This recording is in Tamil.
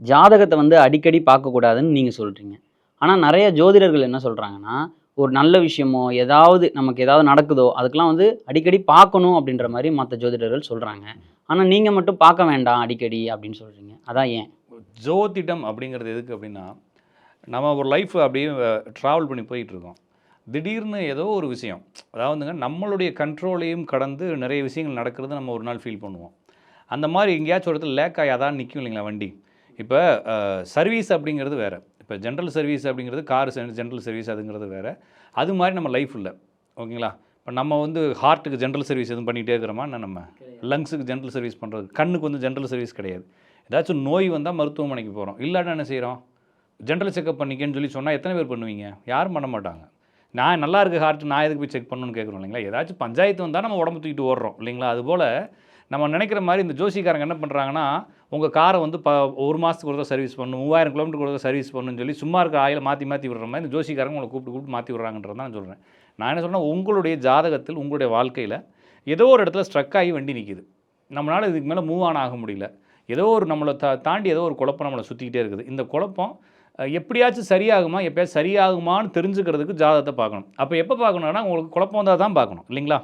ஜாதகத்தை வந்து அடிக்கடி பார்க்கக்கூடாதுன்னு நீங்கள் சொல்கிறீங்க ஆனால் நிறைய ஜோதிடர்கள் என்ன சொல்கிறாங்கன்னா ஒரு நல்ல விஷயமோ ஏதாவது நமக்கு ஏதாவது நடக்குதோ அதுக்கெலாம் வந்து அடிக்கடி பார்க்கணும் அப்படின்ற மாதிரி மற்ற ஜோதிடர்கள் சொல்கிறாங்க ஆனால் நீங்கள் மட்டும் பார்க்க வேண்டாம் அடிக்கடி அப்படின்னு சொல்கிறீங்க அதான் ஏன்? ஜோதிடம் அப்படிங்கிறது எதுக்கு அப்படின்னா நம்ம ஒரு லைஃப் அப்படியே ட்ராவல் பண்ணி போயிட்டுருக்கோம். திடீர்னு ஏதோ ஒரு விஷயம். அதாவதுங்க நம்மளுடைய கண்ட்ரோலையும் கடந்து நிறைய விஷயங்கள் நடக்கிறது நம்ம ஒரு நாள் ஃபீல் பண்ணுவோம். அந்த மாதிரி எங்கேயாச்சும் ஒரு இடத்துல லேக் ஆகி அதான் நிற்கும் இல்லைங்களா வண்டி? இப்போ சர்வீஸ் அப்படிங்கிறது வேறு. இப்போ ஜென்ரல் சர்வீஸ் அப்படிங்கிறது கார் ஜென்ரல் சர்வீஸ் அதுங்கிறது வேறு. அது மாதிரி நம்ம லைஃப் இல்லை ஓகேங்களா? இப்போ நம்ம வந்து ஹார்ட்டுக்கு ஜென்ரல் சர்வீஸ் எதுவும் பண்ணிகிட்டே இருக்கிறோமா? நம்ம? லங்ஸுக்கு ஜென்ரல் சர்வீஸ் பண்ணுறது கண்ணுக்கு வந்து ஜென்ரல் சர்வீஸ் கிடையாது. ஏதாச்சும் நோய் வந்தால் மருத்துவமனைக்கு போகிறோம் இல்லாட்டா என்ன செய்கிறோம் ஜென்ரல் செக்அப் பண்ணிக்கன்னு சொல்லி சொன்னால் எத்தனை பேர் பண்ணுவீங்க? யாரும் பண்ண மாட்டாங்க. நான் நல்லா இருக்கு ஹார்ட் நான் எதுக்கு போய் செக் பண்ணணும்னு கேட்குறோம் இல்லைங்களா? ஏதாச்சும் பஞ்சாயத்து வந்தால் நம்ம உடம்பு தூக்கிட்டு ஓடுறோம் இல்லைங்களா? அதுபோல் நம்ம நினைக்கிற மாதிரி இந்த ஜோசிக்காரங்க என்ன பண்ணுறாங்கன்னா உங்கள் காரை வந்து ப ஒரு மாதத்துக்கு ஒரு சர்வீஸ் பண்ணணும் மூவாயிரம் கிலோமீட்டர் ஒரு சர்வீஸ் பண்ணணும்னு சொல்லி சும்மா இருக்கிற ஆயில மாற்றி மாற்றி விடுற மாதிரி இந்த ஜோசிக்காரங்க உங்களை கூப்பிட்டு கூப்பிட்டு மாற்றி விடுறாங்கன்றது தான் நான் சொல்கிறேன் நான் என்ன சொல்கிறேன் உங்களுடைய ஜாதகத்தில் உங்களுடைய வாழ்க்கையில் ஏதோ ஒரு இடத்துல ஸ்ட்ரக் ஆகி வண்டி நிற்கிது நம்மளால் இதுக்கு மேலே மூவ் ஆன் ஆக முடியல. ஏதோ ஒரு நம்மளை தா தாண்டி ஏதோ ஒரு குழப்பம் நம்மளை சுற்றிக்கிட்டே இருக்குது. இந்த குழப்பம் எப்படியாச்சும் சரியாகுமா எப்பயாச்சும் சரியாகுமான்னு தெரிஞ்சுக்கிறதுக்கு ஜாதகத்தை பார்க்கணும். அப்போ எப்போ பார்க்கணுன்னா உங்களுக்கு குழப்பம் வந்தால் தான் பார்க்கணும் இல்லைங்களா?